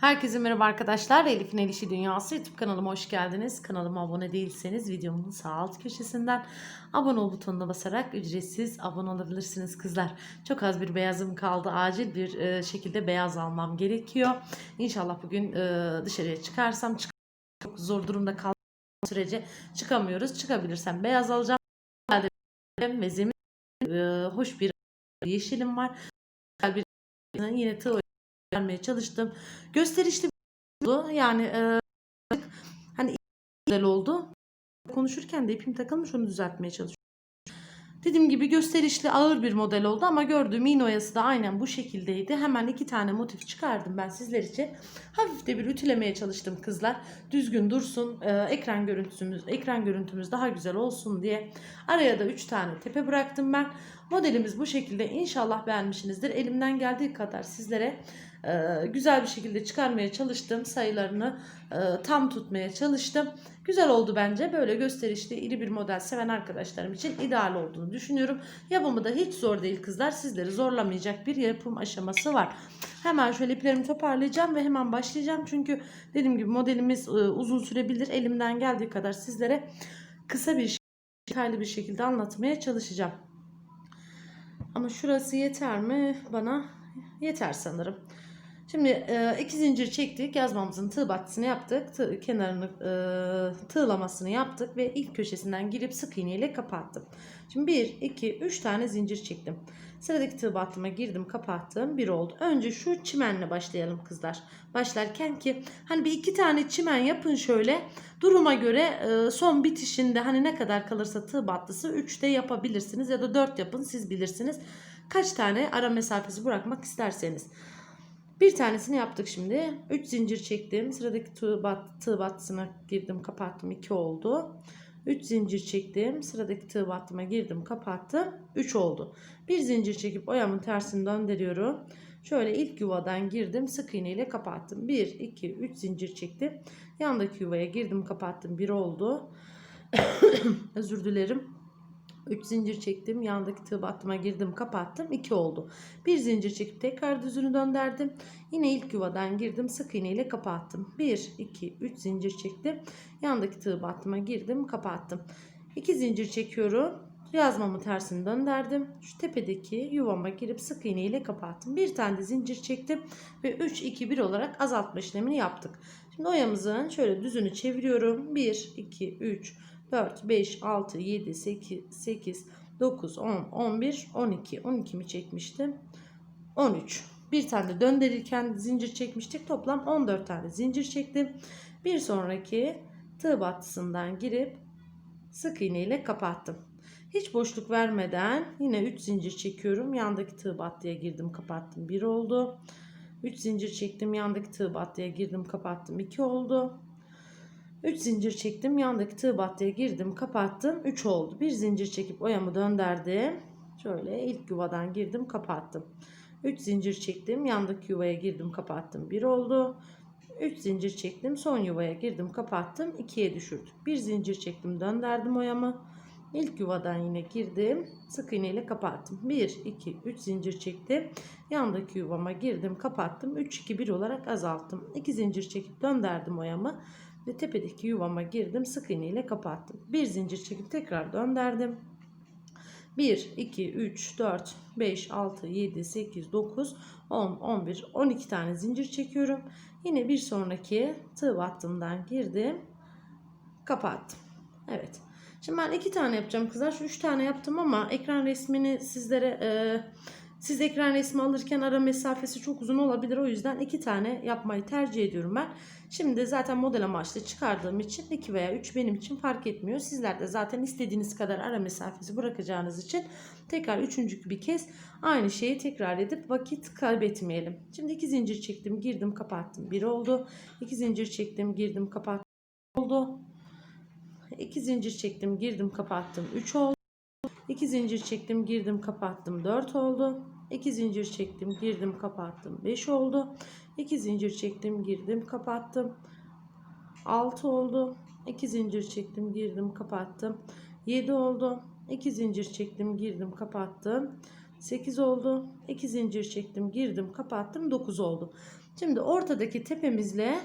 Herkese merhaba arkadaşlar. Elif'in El İşi Dünyası YouTube kanalıma hoş geldiniz. Kanalıma abone değilseniz videomun sağ alt köşesinden abone ol butonuna basarak ücretsiz abone olabilirsiniz kızlar. Çok az bir beyazım kaldı. Acil bir e, şekilde beyaz almam gerekiyor. İnşallah bugün e, dışarıya çıkarsam çık çok zor durumda kaldığım sürece çıkamıyoruz. Çıkabilirsem beyaz alacağım. Ve zemin e, hoş bir yeşilim var. Güzel bir yine tığ vermeye çalıştım. Gösterişli oldu. Yani e, hani güzel oldu. Konuşurken de ipim takılmış onu düzeltmeye çalışıyorum. Dediğim gibi gösterişli ağır bir model oldu ama gördüğüm iğne oyası da aynen bu şekildeydi. Hemen iki tane motif çıkardım ben sizler için. Hafif de bir ütülemeye çalıştım kızlar. Düzgün dursun, e, ekran görüntümüz ekran görüntümüz daha güzel olsun diye. Araya da üç tane tepe bıraktım ben. Modelimiz bu şekilde. İnşallah beğenmişsinizdir. Elimden geldiği kadar sizlere güzel bir şekilde çıkarmaya çalıştım. Sayılarını e, tam tutmaya çalıştım. Güzel oldu bence. Böyle gösterişli iri bir model seven arkadaşlarım için ideal olduğunu düşünüyorum. Yapımı da hiç zor değil kızlar. Sizleri zorlamayacak bir yapım aşaması var. Hemen şöyle iplerimi toparlayacağım ve hemen başlayacağım. Çünkü dediğim gibi modelimiz e, uzun sürebilir. Elimden geldiği kadar sizlere kısa bir detaylı bir şekilde anlatmaya çalışacağım. Ama şurası yeter mi? Bana yeter sanırım. Şimdi e, iki zincir çektik. Yazmamızın tığ battısını yaptık. Tığ, kenarını e, tığlamasını yaptık ve ilk köşesinden girip sık iğne ile kapattım. Şimdi 1, 2, 3 tane zincir çektim. Sıradaki tığ battıma girdim kapattım. Bir oldu. Önce şu çimenle başlayalım kızlar. Başlarken ki hani bir iki tane çimen yapın şöyle. Duruma göre e, son bitişinde hani ne kadar kalırsa tığ battısı 3 de yapabilirsiniz ya da 4 yapın siz bilirsiniz. Kaç tane ara mesafesi bırakmak isterseniz. Bir tanesini yaptık şimdi. 3 zincir çektim. Sıradaki tığ, bat, tığ battısına girdim kapattım. 2 oldu. 3 zincir çektim. Sıradaki tığ battıma girdim kapattım. 3 oldu. Bir zincir çekip oyamın tersini döndürüyorum. Şöyle ilk yuvadan girdim. Sık iğne ile kapattım. 1, 2, 3 zincir çektim. Yandaki yuvaya girdim kapattım. 1 oldu. Özür dilerim. 3 zincir çektim. Yandaki tığ battıma girdim kapattım. 2 oldu. Bir zincir çekip tekrar düzünü döndürdüm. Yine ilk yuvadan girdim. Sık iğne ile kapattım. 1, 2, 3 zincir çektim. Yandaki tığ battıma girdim kapattım. 2 zincir çekiyorum. Yazmamı tersini döndürdüm. Şu tepedeki yuvama girip sık iğne ile kapattım. Bir tane de zincir çektim. Ve 3, 2, 1 olarak azaltma işlemini yaptık. Şimdi oyamızın şöyle düzünü çeviriyorum. 1, 2, 3, 4, 5, 6, 7, 8, 8, 9, 10, 11, 12. 12 mi çekmiştim? 13. Bir tane de döndürürken zincir çekmiştik. Toplam 14 tane zincir çektim. Bir sonraki tığ battısından girip sık iğne ile kapattım. Hiç boşluk vermeden yine 3 zincir çekiyorum. Yandaki tığ battıya girdim kapattım. 1 oldu. 3 zincir çektim. Yandaki tığ battıya girdim kapattım. 2 oldu. 3 zincir çektim. Yandaki tığ battıya girdim. Kapattım. 3 oldu. Bir zincir çekip oyamı döndürdüm. Şöyle ilk yuvadan girdim. Kapattım. 3 zincir çektim. Yandaki yuvaya girdim. Kapattım. 1 oldu. 3 zincir çektim. Son yuvaya girdim. Kapattım. 2'ye düşürdüm. Bir zincir çektim. Döndürdüm oyamı. İlk yuvadan yine girdim. Sık iğne ile kapattım. 1, 2, 3 zincir çektim. Yandaki yuvama girdim. Kapattım. 3, 2, 1 olarak azalttım. 2 zincir çekip döndürdüm oyamı ve tepedeki yuvama girdim sık iğne ile kapattım. Bir zincir çekip tekrar döndürdüm. 1 2 3 4 5 6 7 8 9 10 11 12 tane zincir çekiyorum. Yine bir sonraki tığ battığımdan girdim kapattım. Evet. Şimdi ben iki tane yapacağım kızlar. Şu üç tane yaptım ama ekran resmini sizlere e, siz ekran resmi alırken ara mesafesi çok uzun olabilir. O yüzden iki tane yapmayı tercih ediyorum ben. Şimdi zaten model amaçlı çıkardığım için 2 veya 3 benim için fark etmiyor. Sizler de zaten istediğiniz kadar ara mesafesi bırakacağınız için tekrar üçüncü bir kez aynı şeyi tekrar edip vakit kaybetmeyelim. Şimdi iki zincir çektim, girdim, kapattım. Bir oldu. İki zincir çektim, girdim, kapattım. Oldu. İki zincir çektim, girdim, kapattım. 3 oldu. 2 zincir çektim, girdim, kapattım. 4 oldu. 2 zincir çektim, girdim, kapattım. 5 oldu. 2 zincir çektim, girdim, kapattım. 6 oldu. 2 zincir çektim, girdim, kapattım. 7 oldu. 2 zincir çektim, girdim, kapattım. 8 oldu. 2 zincir çektim, girdim, kapattım. 9 oldu. Şimdi ortadaki tepemizle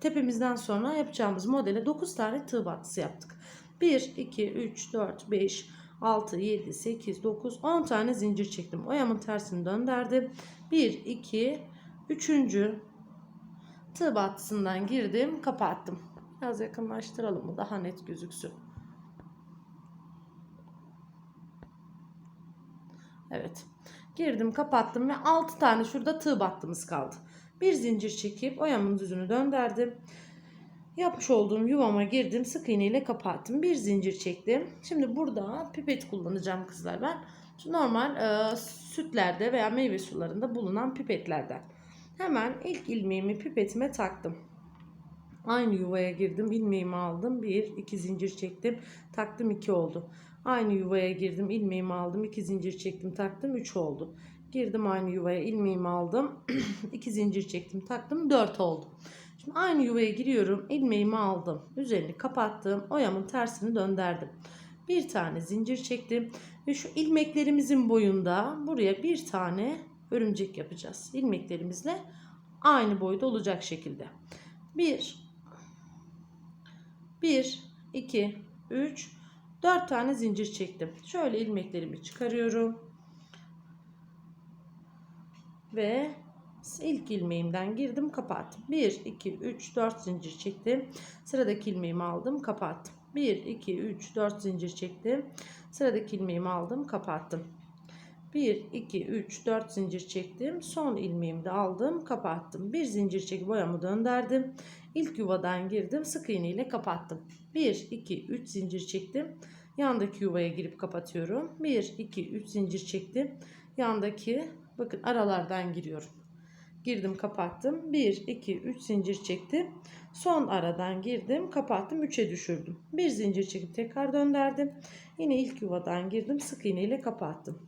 tepemizden sonra yapacağımız modele 9 tane tığ battısı yaptık. 1, 2, 3, 4, 5, 6, 7, 8, 9, 10 tane zincir çektim. Oyamın tersini döndürdüm. 1, 2, 3. tığ battısından girdim, kapattım. Biraz yakınlaştıralım mı? Daha net gözüksün. Evet. Girdim, kapattım ve 6 tane şurada tığ battımız kaldı. Bir zincir çekip oyamın düzünü döndürdüm. Yapmış olduğum yuvama girdim. Sık iğne ile kapattım. Bir zincir çektim. Şimdi burada pipet kullanacağım kızlar ben. Şu normal e, sütlerde veya meyve sularında bulunan pipetlerden. Hemen ilk ilmeğimi pipetime taktım. Aynı yuvaya girdim. ilmeğimi aldım. Bir, iki zincir çektim. Taktım iki oldu. Aynı yuvaya girdim. ilmeğimi aldım. iki zincir çektim. Taktım üç oldu. Girdim aynı yuvaya. ilmeğimi aldım. iki zincir çektim. Taktım dört oldu. Şimdi aynı yuvaya giriyorum. ilmeğimi aldım. Üzerini kapattım. Oyamın tersini döndürdüm. Bir tane zincir çektim. Ve şu ilmeklerimizin boyunda buraya bir tane örümcek yapacağız. İlmeklerimizle aynı boyda olacak şekilde. 1 1 2 3 4 tane zincir çektim. Şöyle ilmeklerimi çıkarıyorum. Ve ilk ilmeğimden girdim kapattım. 1 2 3 4 zincir çektim. Sıradaki ilmeğimi aldım kapattım. 1 2 3 4 zincir çektim. Sıradaki ilmeğimi aldım kapattım. 1 2 3 4 zincir çektim. Son ilmeğimi de aldım, kapattım. Bir zincir çekip boyamı döndürdüm. İlk yuvadan girdim, sık iğne ile kapattım. 1 2 3 zincir çektim. Yandaki yuvaya girip kapatıyorum. 1 2 3 zincir çektim. Yandaki bakın aralardan giriyorum. Girdim, kapattım. 1 2 3 zincir çektim. Son aradan girdim, kapattım, 3'e düşürdüm. Bir zincir çekip tekrar döndürdüm. Yine ilk yuvadan girdim, sık iğne ile kapattım.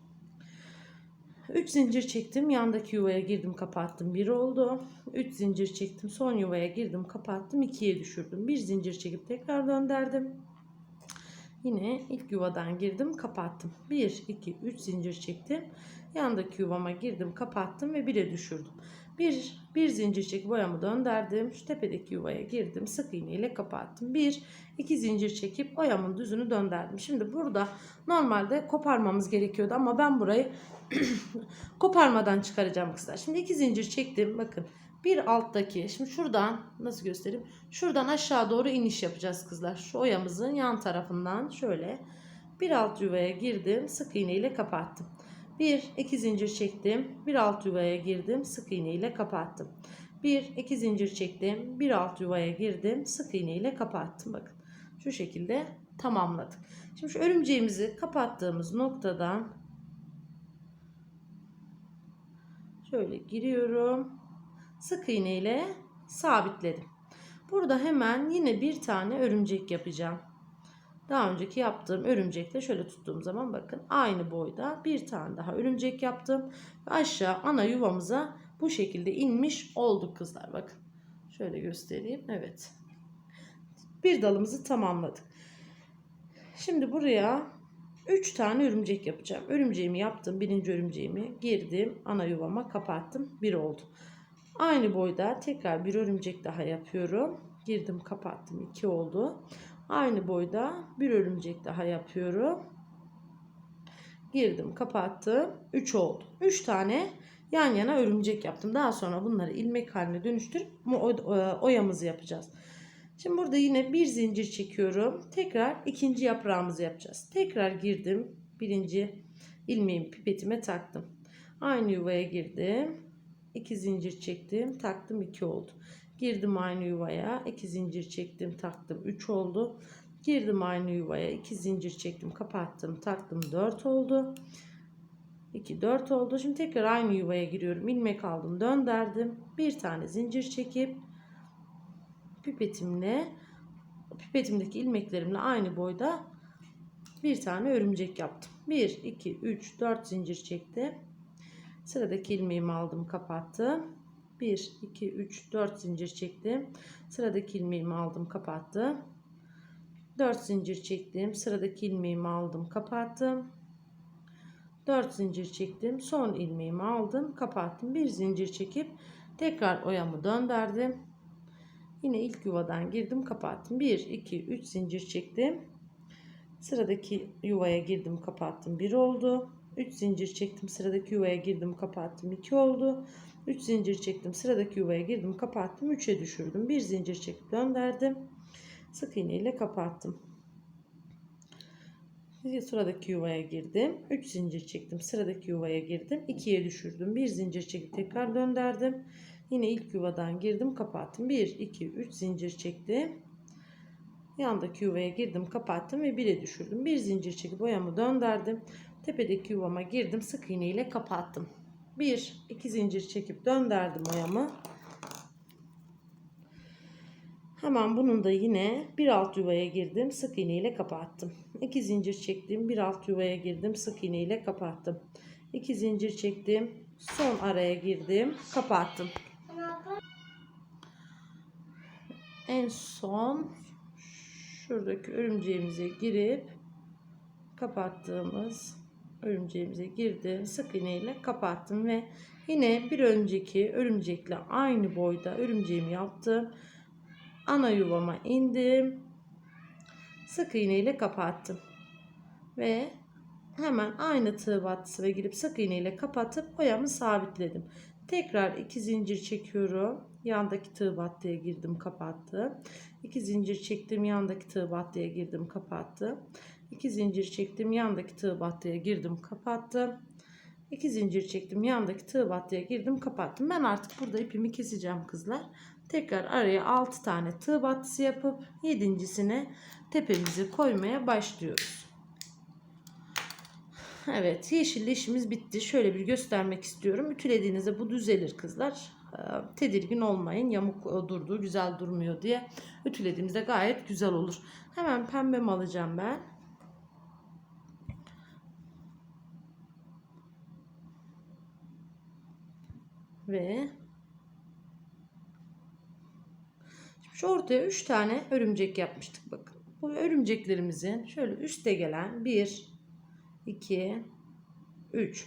3 zincir çektim. Yandaki yuvaya girdim kapattım. 1 oldu. 3 zincir çektim. Son yuvaya girdim kapattım. 2'ye düşürdüm. 1 zincir çekip tekrar döndürdüm. Yine ilk yuvadan girdim kapattım. 1, 2, 3 zincir çektim. Yandaki yuvama girdim kapattım ve 1'e düşürdüm. Bir, bir zincir çekip boyamı döndürdüm. Şu tepedeki yuvaya girdim. Sık iğne ile kapattım. Bir, iki zincir çekip oyamın düzünü döndürdüm. Şimdi burada normalde koparmamız gerekiyordu ama ben burayı koparmadan çıkaracağım kızlar. Şimdi iki zincir çektim. Bakın bir alttaki şimdi şuradan nasıl göstereyim? Şuradan aşağı doğru iniş yapacağız kızlar. Şu oyamızın yan tarafından şöyle bir alt yuvaya girdim. Sık iğne ile kapattım. 1 2 zincir çektim. Bir alt yuvaya girdim. Sık iğne ile kapattım. 1 2 zincir çektim. Bir alt yuvaya girdim. Sık iğne ile kapattım. Bakın şu şekilde tamamladık. Şimdi şu örümceğimizi kapattığımız noktadan şöyle giriyorum. Sık iğne ile sabitledim. Burada hemen yine bir tane örümcek yapacağım. Daha önceki yaptığım örümcekle şöyle tuttuğum zaman bakın aynı boyda bir tane daha örümcek yaptım. Ve aşağı ana yuvamıza bu şekilde inmiş olduk kızlar bakın. Şöyle göstereyim. Evet. Bir dalımızı tamamladık. Şimdi buraya 3 tane örümcek yapacağım. Örümceğimi yaptım. Birinci örümceğimi girdim. Ana yuvama kapattım. Bir oldu. Aynı boyda tekrar bir örümcek daha yapıyorum. Girdim kapattım. 2 oldu. Aynı boyda bir örümcek daha yapıyorum. Girdim kapattım. 3 oldu. 3 tane yan yana örümcek yaptım. Daha sonra bunları ilmek haline dönüştürüp oyamızı yapacağız. Şimdi burada yine bir zincir çekiyorum. Tekrar ikinci yaprağımızı yapacağız. Tekrar girdim. Birinci ilmeğimi pipetime taktım. Aynı yuvaya girdim. 2 zincir çektim. Taktım 2 oldu. Girdim aynı yuvaya. 2 zincir çektim. Taktım 3 oldu. Girdim aynı yuvaya. 2 zincir çektim. Kapattım. Taktım 4 oldu. 2 4 oldu. Şimdi tekrar aynı yuvaya giriyorum. ilmek aldım. Döndürdüm. Bir tane zincir çekip pipetimle pipetimdeki ilmeklerimle aynı boyda bir tane örümcek yaptım. 1 2 3 4 zincir çektim. Sıradaki ilmeğimi aldım, kapattım. 1 2 3 4 zincir çektim. Sıradaki ilmeğimi aldım, kapattım. 4 zincir çektim. Sıradaki ilmeğimi aldım, kapattım. 4 zincir çektim. Son ilmeğimi aldım, kapattım. Bir zincir çekip Tekrar oyamı döndürdüm. Yine ilk yuvadan girdim kapattım. 1, 2, 3 zincir çektim. Sıradaki yuvaya girdim kapattım 1 oldu. 3 zincir çektim sıradaki yuvaya girdim kapattım 2 oldu. 3 zincir çektim sıradaki yuvaya girdim kapattım 3'e düşürdüm. 1 zincir çekip döndürdüm. Sık iğne ile kapattım. Sıradaki yuvaya girdim. 3 zincir çektim. Sıradaki yuvaya girdim. 2'ye düşürdüm. 1 zincir çekip tekrar döndürdüm. Yine ilk yuvadan girdim, kapattım. 1 2 3 zincir çektim. Yandaki yuvaya girdim, kapattım ve 1'e düşürdüm. 1 zincir çekip boyamı döndürdüm. Tepedeki yuvama girdim, sık iğne ile kapattım. 1 2 zincir çekip döndürdüm oyamı. Hemen bunun da yine bir alt yuvaya girdim. Sık iğne ile kapattım. 2 zincir çektim. Bir alt yuvaya girdim. Sık iğne ile kapattım. 2 zincir çektim. Son araya girdim. Kapattım. En son şuradaki örümceğimize girip kapattığımız örümceğimize girdim. Sık iğne ile kapattım ve yine bir önceki örümcekle aynı boyda örümceğimi yaptım ana yuvama indim. Sık iğne ile kapattım. Ve hemen aynı tığ battısına girip sık iğne ile kapatıp oyamı sabitledim. Tekrar iki zincir çekiyorum. Yandaki tığ battıya girdim kapattım. İki zincir çektim yandaki tığ battıya girdim kapattım. İki zincir çektim yandaki tığ battıya girdim kapattım. İki zincir çektim yandaki tığ battıya girdim kapattım. Ben artık burada ipimi keseceğim kızlar. Tekrar araya 6 tane tığ battısı yapıp yedincisine tepemizi koymaya başlıyoruz. Evet yeşil işimiz bitti. Şöyle bir göstermek istiyorum. Ütülediğinizde bu düzelir kızlar. Ee, Tedirgin olmayın. Yamuk durdu, güzel durmuyor diye. Ütülediğimizde gayet güzel olur. Hemen pembem alacağım ben. Ve Şu ortaya 3 tane örümcek yapmıştık bakın. Bu örümceklerimizin şöyle üste gelen 1 2 3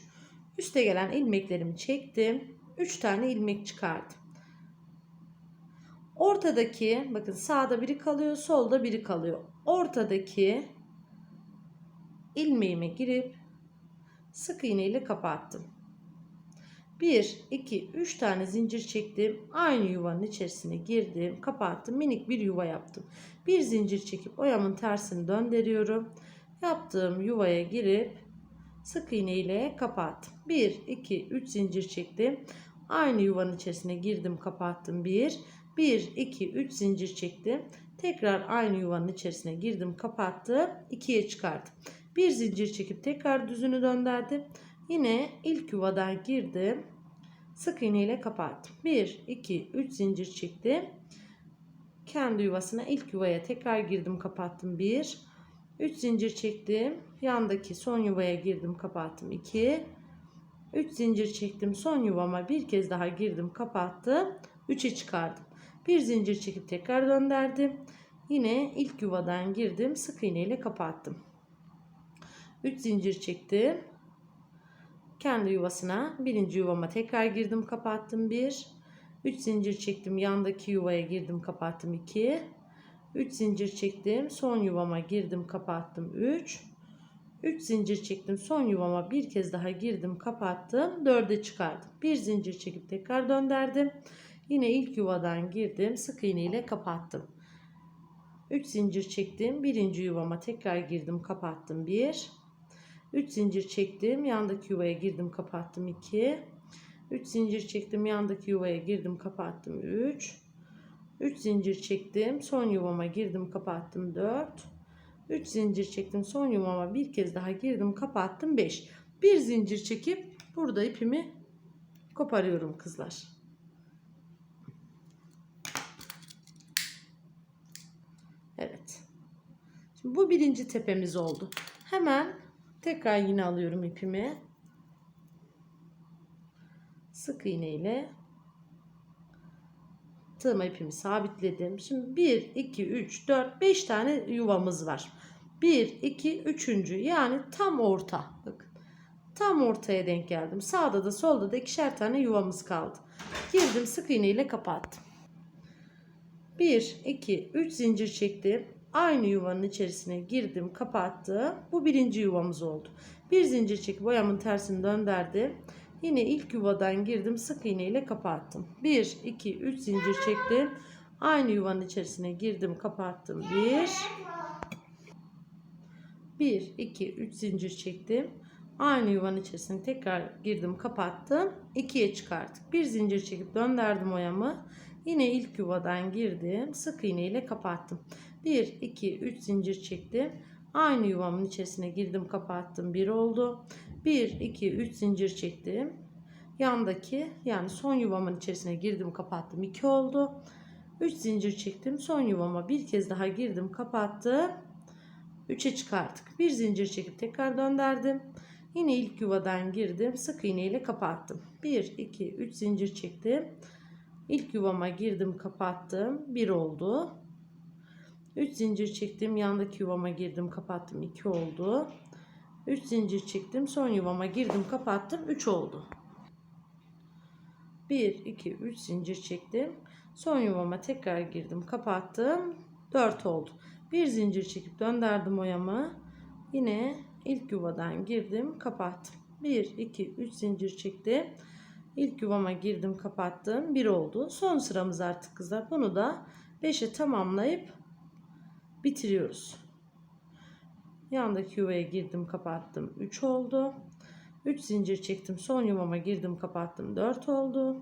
üste gelen ilmeklerimi çektim. 3 tane ilmek çıkardım. Ortadaki bakın sağda biri kalıyor, solda biri kalıyor. Ortadaki ilmeğime girip sık iğne ile kapattım. 1, 2, 3 tane zincir çektim. Aynı yuvanın içerisine girdim. Kapattım. Minik bir yuva yaptım. Bir zincir çekip oyamın tersini döndürüyorum. Yaptığım yuvaya girip sık iğne ile kapattım. 1, 2, 3 zincir çektim. Aynı yuvanın içerisine girdim. Kapattım. 1, 1, 2, 3 zincir çektim. Tekrar aynı yuvanın içerisine girdim. Kapattım. 2'ye çıkardım. Bir zincir çekip tekrar düzünü döndürdüm. Yine ilk yuvadan girdim. Sık iğne ile kapattım. 1, 2, 3 zincir çektim. Kendi yuvasına ilk yuvaya tekrar girdim kapattım. 1, 3 zincir çektim. Yandaki son yuvaya girdim kapattım. 2, 3 zincir çektim. Son yuvama bir kez daha girdim kapattım. 3'e çıkardım. Bir zincir çekip tekrar döndürdüm. Yine ilk yuvadan girdim. Sık iğne ile kapattım. 3 zincir çektim kendi yuvasına birinci yuvama tekrar girdim kapattım. 1 3 zincir çektim yandaki yuvaya girdim kapattım. 2 3 zincir çektim son yuvama girdim kapattım. 3 3 zincir çektim son yuvama bir kez daha girdim kapattım. 4'e çıkardım. Bir zincir çekip tekrar döndürdüm. Yine ilk yuvadan girdim sık iğne ile kapattım. 3 zincir çektim birinci yuvama tekrar girdim kapattım. 1 3 zincir çektim. Yandaki yuvaya girdim, kapattım 2. 3 zincir çektim. Yandaki yuvaya girdim, kapattım 3. 3 zincir çektim. Son yuvama girdim, kapattım 4. 3 zincir çektim. Son yuvama bir kez daha girdim, kapattım 5. Bir zincir çekip burada ipimi koparıyorum kızlar. Evet. Şimdi bu birinci tepemiz oldu. Hemen Tekrar yine alıyorum ipimi. Sık iğne ile tığıma ipimi sabitledim. Şimdi 1, 2, 3, 4, 5 tane yuvamız var. 1, 2, 3. yani tam orta. Bakın. Tam ortaya denk geldim. Sağda da solda da ikişer tane yuvamız kaldı. Girdim sık iğne ile kapattım. 1, 2, 3 zincir çektim. Aynı yuvanın içerisine girdim, kapattım. Bu birinci yuvamız oldu. Bir zincir çekip boyamın tersini döndürdüm. Yine ilk yuvadan girdim, sık iğne ile kapattım. 1, 2, 3 zincir çektim. Aynı yuvanın içerisine girdim, kapattım. 1, 1, 2, 3 zincir çektim. Aynı yuvanın içerisine tekrar girdim, kapattım. 2'ye çıkarttık. Bir zincir çekip döndürdüm oyamı. Yine ilk yuvadan girdim. Sık iğne ile kapattım. 1, 2, 3 zincir çektim. Aynı yuvamın içerisine girdim, kapattım. 1 oldu. 1, 2, 3 zincir çektim. Yandaki yani son yuvamın içerisine girdim, kapattım. 2 oldu. 3 zincir çektim. Son yuvama bir kez daha girdim, kapattım. 3'e çıkarttık. Bir zincir çekip tekrar döndürdüm. Yine ilk yuvadan girdim. Sık iğne ile kapattım. 1, 2, 3 zincir çektim. İlk yuvama girdim, kapattım. 1 oldu. 3 zincir çektim. Yandaki yuvama girdim, kapattım. 2 oldu. 3 zincir çektim. Son yuvama girdim, kapattım. 3 oldu. 1, 2, 3 zincir çektim. Son yuvama tekrar girdim, kapattım. 4 oldu. Bir zincir çekip döndürdüm oyamı. Yine ilk yuvadan girdim, kapattım. 1, 2, 3 zincir çektim. İlk yuvama girdim, kapattım. 1 oldu. Son sıramız artık kızlar. Bunu da 5'e tamamlayıp bitiriyoruz. Yandaki yuvaya girdim, kapattım. 3 oldu. 3 zincir çektim. Son yuvama girdim, kapattım. 4 oldu.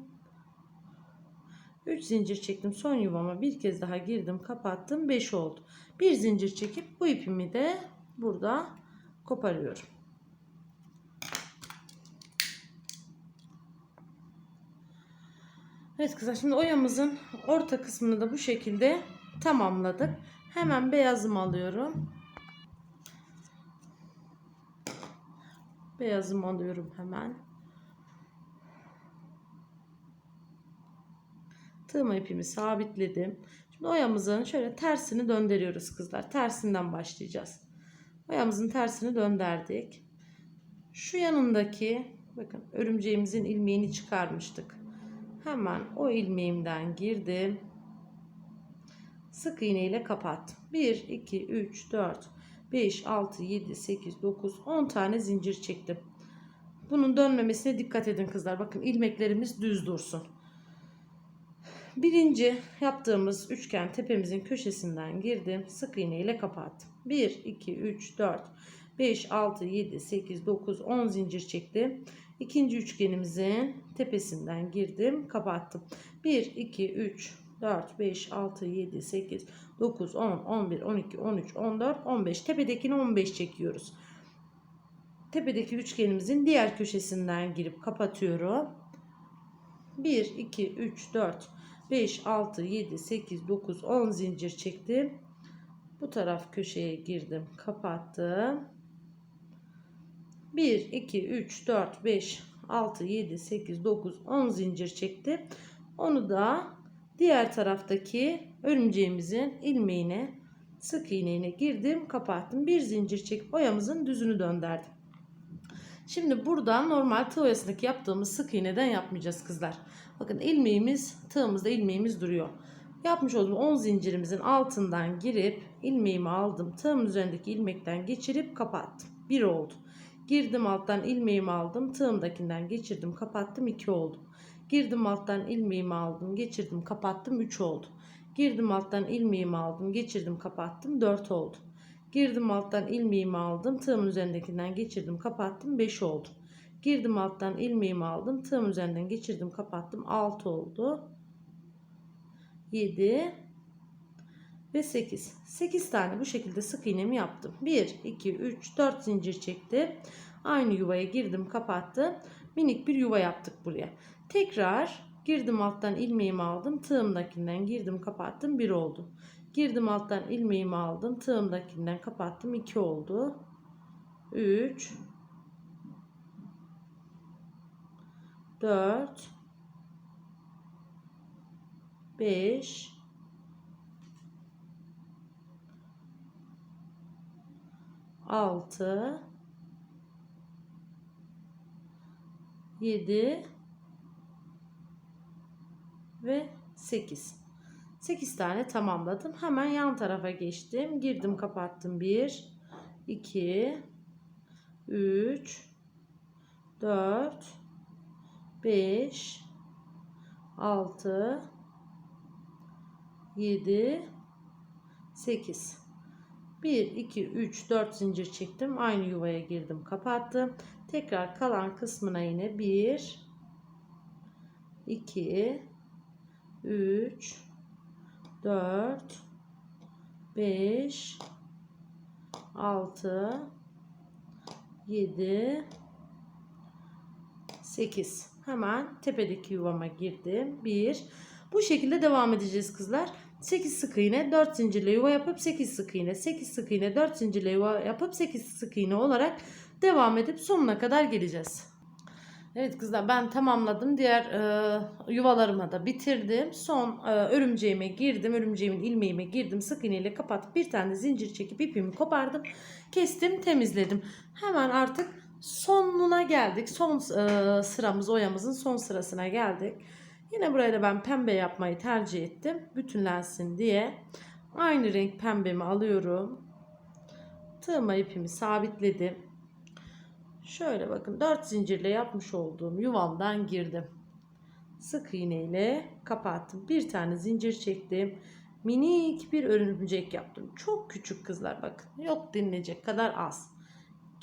3 zincir çektim. Son yuvama bir kez daha girdim, kapattım. 5 oldu. Bir zincir çekip bu ipimi de burada koparıyorum. Evet kızlar şimdi oyamızın orta kısmını da bu şekilde tamamladık. Hemen beyazımı alıyorum. Beyazımı alıyorum hemen. Tığma ipimi sabitledim. Şimdi oyamızın şöyle tersini döndürüyoruz kızlar. Tersinden başlayacağız. Oyamızın tersini döndürdük. Şu yanındaki bakın örümceğimizin ilmeğini çıkarmıştık. Hemen o ilmeğimden girdim. Sık iğne ile kapattım. 1, 2, 3, 4, 5, 6, 7, 8, 9, 10 tane zincir çektim. Bunun dönmemesine dikkat edin kızlar. Bakın ilmeklerimiz düz dursun. Birinci yaptığımız üçgen tepemizin köşesinden girdim. Sık iğne ile kapattım. 1, 2, 3, 4, 5, 6, 7, 8, 9, 10 zincir çektim. İkinci üçgenimizin tepesinden girdim, kapattım. 1, 2, 3, 4, 5, 6, 7, 8, 9, 10, 11, 12, 13, 14, 15. Tepedekini 15 çekiyoruz. Tepedeki üçgenimizin diğer köşesinden girip kapatıyorum. 1, 2, 3, 4, 5, 6, 7, 8, 9, 10 zincir çektim. Bu taraf köşeye girdim, kapattım. 1, 2, 3, 4, 5, 6, 7, 8, 9, 10 zincir çektim. Onu da diğer taraftaki örümceğimizin ilmeğine sık iğneyle girdim kapattım. Bir zincir çekip oyamızın düzünü döndürdüm. Şimdi buradan normal tığ oyasındaki yaptığımız sık iğneden yapmayacağız kızlar. Bakın ilmeğimiz tığımızda ilmeğimiz duruyor. Yapmış olduğum 10 zincirimizin altından girip ilmeğimi aldım. Tığım üzerindeki ilmekten geçirip kapattım. 1 oldu. Girdim alttan ilmeğimi aldım. Tığımdakinden geçirdim kapattım 2 oldu. Girdim alttan ilmeğimi aldım. Geçirdim kapattım 3 oldu. Girdim alttan ilmeğimi aldım. Geçirdim kapattım 4 oldu. Girdim alttan ilmeğimi aldım. Tığımın üzerindekinden geçirdim kapattım 5 oldu. Girdim alttan ilmeğimi aldım. Tığım üzerinden geçirdim kapattım 6 oldu. 7 ve 8. 8 tane bu şekilde sık iğnemi yaptım. 1, 2, 3, 4 zincir çektim. Aynı yuvaya girdim kapattım. Minik bir yuva yaptık buraya. Tekrar girdim alttan ilmeğimi aldım. Tığımdakinden girdim kapattım 1 oldu. Girdim alttan ilmeğimi aldım. Tığımdakinden kapattım 2 oldu. 3 4 5 6 7 ve 8. 8 tane tamamladım. Hemen yan tarafa geçtim. Girdim kapattım. 1 2 3 4 5 6 7 8 1 2 3 4 zincir çektim. Aynı yuvaya girdim, kapattım. Tekrar kalan kısmına yine 1 2 3 4 5 6 7 8 hemen tepedeki yuvama girdim 1 bu şekilde devam edeceğiz kızlar 8 sık iğne 4 zincirle yuva yapıp 8 sık iğne 8 sık iğne 4 zincirle yuva yapıp 8 sık iğne olarak devam edip sonuna kadar geleceğiz Evet kızlar ben tamamladım. Diğer e, yuvalarımı da bitirdim. Son e, örümceğime girdim. Örümceğimin ilmeğime girdim. Sık iğneyle kapatıp bir tane zincir çekip ipimi kopardım. Kestim temizledim. Hemen artık sonuna geldik. Son e, sıramız oyamızın son sırasına geldik. Yine buraya da ben pembe yapmayı tercih ettim. Bütünlensin diye. Aynı renk pembemi alıyorum. Tığıma ipimi sabitledim. Şöyle bakın 4 zincirle yapmış olduğum yuvamdan girdim. Sık iğne ile kapattım. Bir tane zincir çektim. Minik bir örümcek yaptım. Çok küçük kızlar bakın. Yok denilecek kadar az.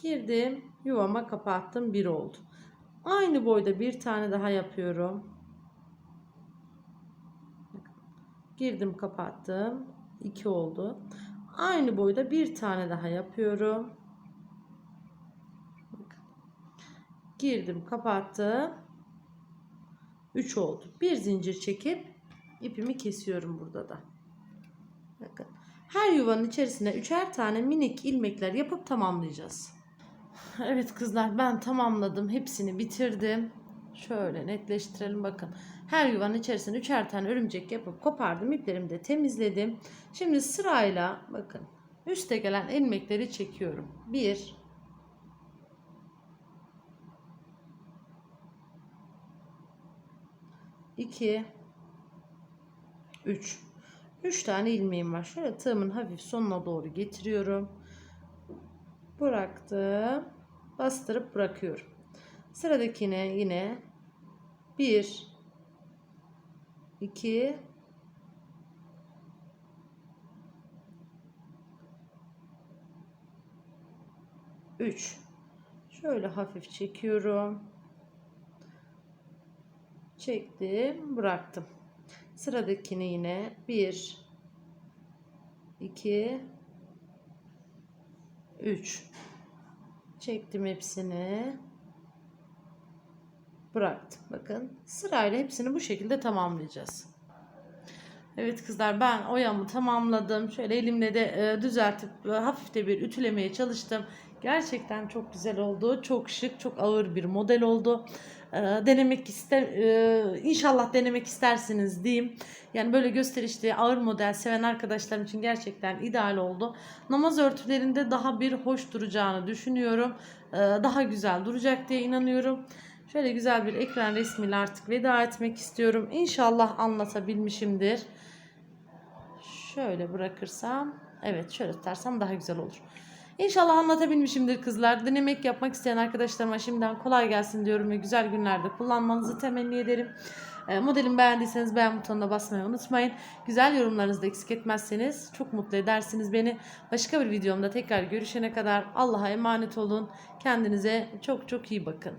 Girdim. Yuvama kapattım. Bir oldu. Aynı boyda bir tane daha yapıyorum. Girdim kapattım. 2 oldu. Aynı boyda bir tane daha yapıyorum. girdim kapattım 3 oldu bir zincir çekip ipimi kesiyorum burada da bakın her yuvanın içerisine üçer tane minik ilmekler yapıp tamamlayacağız evet kızlar ben tamamladım hepsini bitirdim şöyle netleştirelim bakın her yuvanın içerisine üçer tane örümcek yapıp kopardım iplerimi de temizledim şimdi sırayla bakın üste gelen ilmekleri çekiyorum 1 2 3 3 tane ilmeğim var. Şöyle tığımın hafif sonuna doğru getiriyorum. Bıraktım. Bastırıp bırakıyorum. Sıradakine yine 1 2 3 Şöyle hafif çekiyorum. Çektim bıraktım. Sıradakini yine 1 2 3 çektim hepsini bıraktım bakın sırayla hepsini bu şekilde tamamlayacağız Evet kızlar ben oyamı tamamladım. Şöyle elimle de e, düzeltip e, hafif de bir ütülemeye çalıştım. Gerçekten çok güzel oldu. Çok şık, çok ağır bir model oldu. E, denemek ister e, inşallah denemek istersiniz diyeyim. Yani böyle gösterişli ağır model seven arkadaşlarım için gerçekten ideal oldu. Namaz örtülerinde daha bir hoş duracağını düşünüyorum. E, daha güzel duracak diye inanıyorum. Şöyle güzel bir ekran resmiyle artık veda etmek istiyorum. İnşallah anlatabilmişimdir. Şöyle bırakırsam, evet şöyle tutarsam daha güzel olur. İnşallah anlatabilmişimdir kızlar. Denemek yapmak isteyen arkadaşlarıma şimdiden kolay gelsin diyorum ve güzel günlerde kullanmanızı temenni ederim. E, modelimi beğendiyseniz beğen butonuna basmayı unutmayın. Güzel yorumlarınızı da eksik etmezseniz çok mutlu edersiniz beni. Başka bir videomda tekrar görüşene kadar Allah'a emanet olun. Kendinize çok çok iyi bakın.